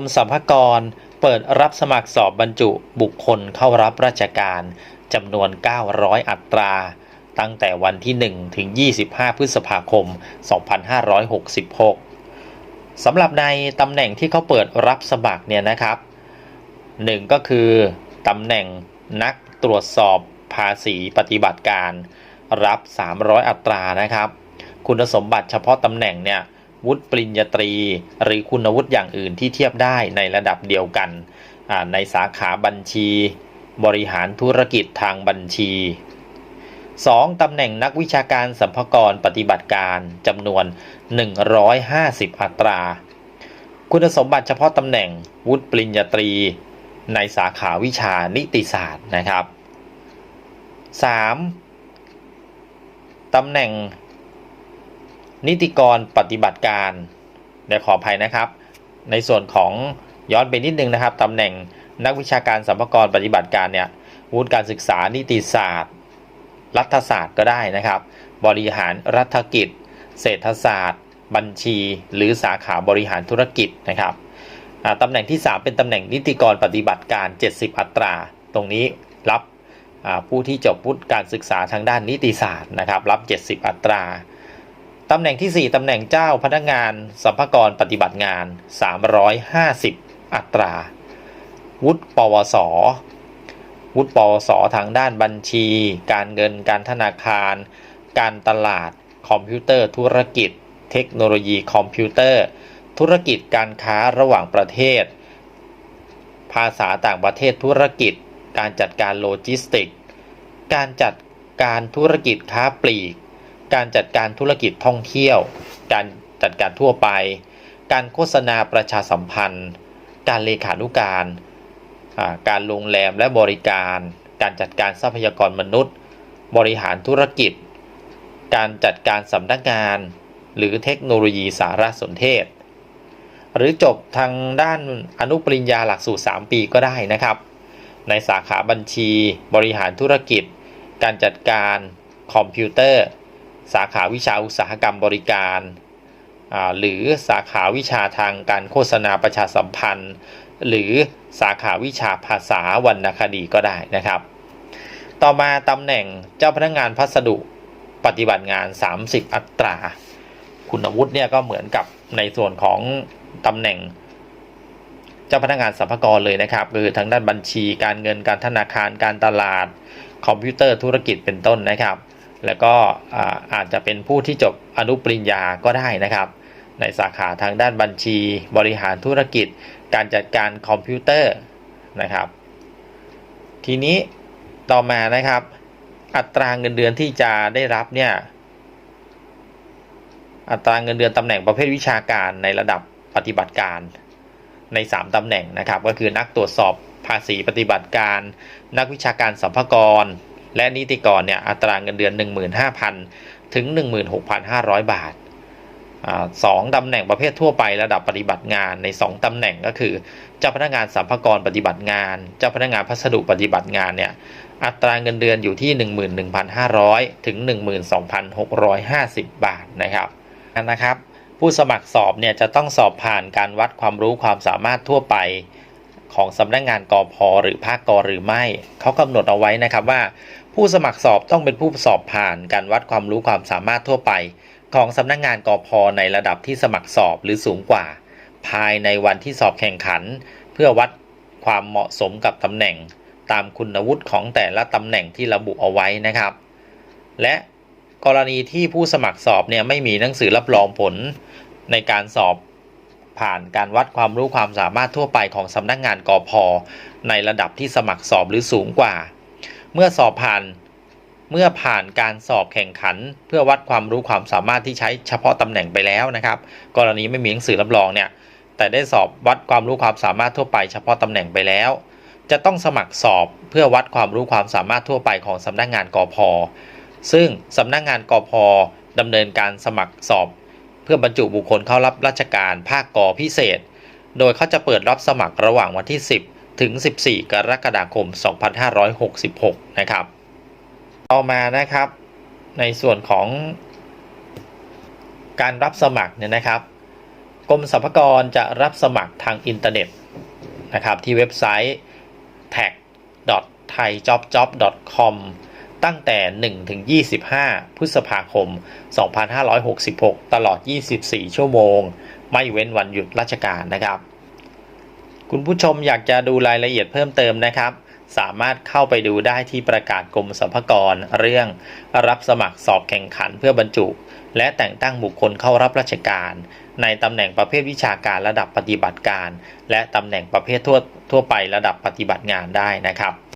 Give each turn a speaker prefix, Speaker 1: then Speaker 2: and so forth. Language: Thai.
Speaker 1: มสรรพากรเปิดรับสมัครสอบบรรจุบุคคลเข้ารับราชการจำนวน 900 อัตรา ตั้งแต่วันที่ 1 ถึง 25 พฤษภาคม 2566 สำหรับในตำแหน่งที่เขาเปิดรับสมัครเนี่ยนะครับ 1 ก็คือตำแหน่งนักตรวจสอบภาษีปฏิบัติการ รับ 300 อัตรานะครับ คุณสมบัติเฉพาะตำแหน่งเนี่ย วุฒิปริญญาตรี หรือคุณวุฒิอย่างอื่นที่เทียบได้ในระดับเดียวกันในสาขาบัญชี บริหารธุรกิจทางบัญชี 2. ตำแหน่งนักวิชาการสัมภกรปฏิบัติการจำนวน 150 อัตรา คุณสมบัติเฉพาะตำแหน่งวุฒิปริญญาตรี ในสาขาวิชานิติศาสตร์นะครับ 3. ตำแหน่ง นิติกรปฏิบัติการเดี๋ยวขออภัยนะครับ ในส่วนของย้อนไปนิดนึงนะครับตำแหน่งนักวิชาการสัมภากรปฏิบัติการเนี่ยวุฒิการศึกษานิติศาสตร์ รัฐศาสตร์ก็ได้นะครับ บริหารรัฐกิจ เศรษฐศาสตร์ บัญชี หรือสาขาบริหารธุรกิจนะครับตำแหน่งที่ 3 เป็นตำแหน่งนิติกรปฏิบัติการ 70 อัตรา ตรงนี้รับผู้ที่จบวุฒิการศึกษาทางด้านนิติศาสตร์นะครับรับ 70 อัตรา ตำแหน่งที่ 4ตำแหน่งเจ้าพนักงานสัมภากรปฏิบัติงาน 350 อัตรา วุฒิปวส วุฒิปวส ทางด้านบัญชี การเงิน การธนาคาร การตลาด คอมพิวเตอร์ ธุรกิจ เทคโนโลยีคอมพิวเตอร์ ธุรกิจการค้าระหว่างประเทศ ภาษาต่างประเทศธุรกิจ การจัดการโลจิสติก การจัดการธุรกิจค้าปลีก การจัดการธุรกิจท่องเที่ยว การจัดการทั่วไป การโฆษณาประชาสัมพันธ์ การเลขานุการ การโรงแรมและบริการ การจัดการทรัพยากรมนุษย์ บริหารธุรกิจ การจัดการสำนักงาน หรือเทคโนโลยีสารสนเทศ หรือจบทางด้านอนุปริญญาหลักสูตร 3 ปีก็ได้นะครับ ในสาขาบัญชี บริหารธุรกิจ การจัดการคอมพิวเตอร์ สาขาวิชาอุตสาหกรรมบริการ หรือสาขาวิชาทางการโฆษณาประชาสัมพันธ์ หรือสาขาวิชาภาษาวรรณคดีก็ได้นะครับ ต่อมาตำแหน่งเจ้าพนักงานพัสดุปฏิบัติงาน 30 อัตรา คุณวุฒิเนี่ยก็เหมือนกับในส่วนของตำแหน่งเจ้าพนักงานสรรพากรเลยนะครับคือทางด้านบัญชีการเงินการธนาคารการตลาด คอมพิวเตอร์ธุรกิจเป็นต้นนะครับ แล้วก็อาอาจจะเป็นผู้ที่จบอนุปริญญาก็ได้นะครับ ในสาขาทางด้านบัญชี บริหารธุรกิจ การจัดการคอมพิวเตอร์นะครับ ทีนี้ต่อมานะครับ อัตราเงินเดือนที่จะได้รับเนี่ยอัตราเงินเดือนตำแหน่งประเภทวิชาการในระดับปฏิบัติการใน 3ตำแหน่งนะครับ ก็คือนักตรวจสอบภาษีปฏิบัติการ นักวิชาการสัมภากร และนิติกรเนี่ยอัตราเงินเดือน 15,000 ถึง 16,500 บาทสองตำแหน่งประเภททั่วไประดับปฏิบัติงานใน 2ตำแหน่งก็คือเจ้าพนักงานสัมภากรปฏิบัติงาน เจ้าพนักงานพัสดุปฏิบัติงานเนี่ยอัตราเงินเดือนอยู่ที่ 11,500 ถึง 12,650 บาทนะครับนะครับ ผู้สมัครสอบเนี่ยจะต้องสอบผ่านการวัดความรู้ความสามารถทั่วไป ของสำนักงงานกอพหรือภาคกหรือไม่ เขากำหนดเอาไว้นะครับว่า ผู้สมัครสอบต้องเป็นผู้สอบผ่านการวัดความรู้ความสามารถทั่วไป ของสำนักงงานกอพในระดับที่สมัครสอบหรือสูงกว่า ภายในวันที่สอบแข่งขัน เพื่อวัดความเหมาะสมกับตำแหน่ง ตามคุณวุฒิของแต่ละตำแหน่งที่ระบุเอาไว้นะครับ และกรณีที่ผู้สมัครสอบเนี่ยไม่มีหนังสือรับรองผลในการสอบ ผ่านการวัดความรู้ความสามารถทั่วไปของสำนักงานกอพในระดับที่สมัครสอบหรือสูงกว่า เมื่อสอบผ่านเมื่อผ่านการสอบแข่งขัน เพื่อวัดความรู้ความสามารถที่ใช้เฉพาะตำแหน่งไปแล้วนะครับ กรณีไม่มีหนังสือรับรองเนี่ยแต่ได้สอบวัดความรู้ความสามารถทั่วไปเฉพาะตำแหน่งไปแล้ว จะต้องสมัครสอบเพื่อวัดความรู้ความสามารถทั่วไปของสำนักงานกอพซึ่งสำนักงานกอพดำเนินการสมัครสอบ พื่อบรรจุบุคคลเข้ารับราชการภาคกอพิเศษ โดยเขาจะเปิดรับสมัครระหว่างวันที่ 10 ถึง 14 กรกฎาคม 2566 นะครับ ต่อมานะครับ ในส่วนของการรับสมัครเนี่ยนะครับกรมสรรพากรจะรับสมัครทางอินเทอร์เน็ตนะครับที่เว็บไซต์ tag.thaijobjob.com ตั้งแต่1-25 พฤษภาคม 2566 ตลอด 24 ชั่วโมง ไม่เว้นวันหยุดราชการนะครับ คุณผู้ชมอยากจะดูรายละเอียดเพิ่มเติมนะครับ สามารถเข้าไปดูได้ที่ประกาศกรมสรรพากรเรื่องรับสมัครสอบแข่งขันเพื่อบรรจุ และแต่งตั้งบุคคลเข้ารับราชการ ในตำแหน่งประเภทวิชาการระดับปฏิบัติการ และตำแหน่งประเภททั่วทั่วไประดับปฏิบัติงานได้นะครับ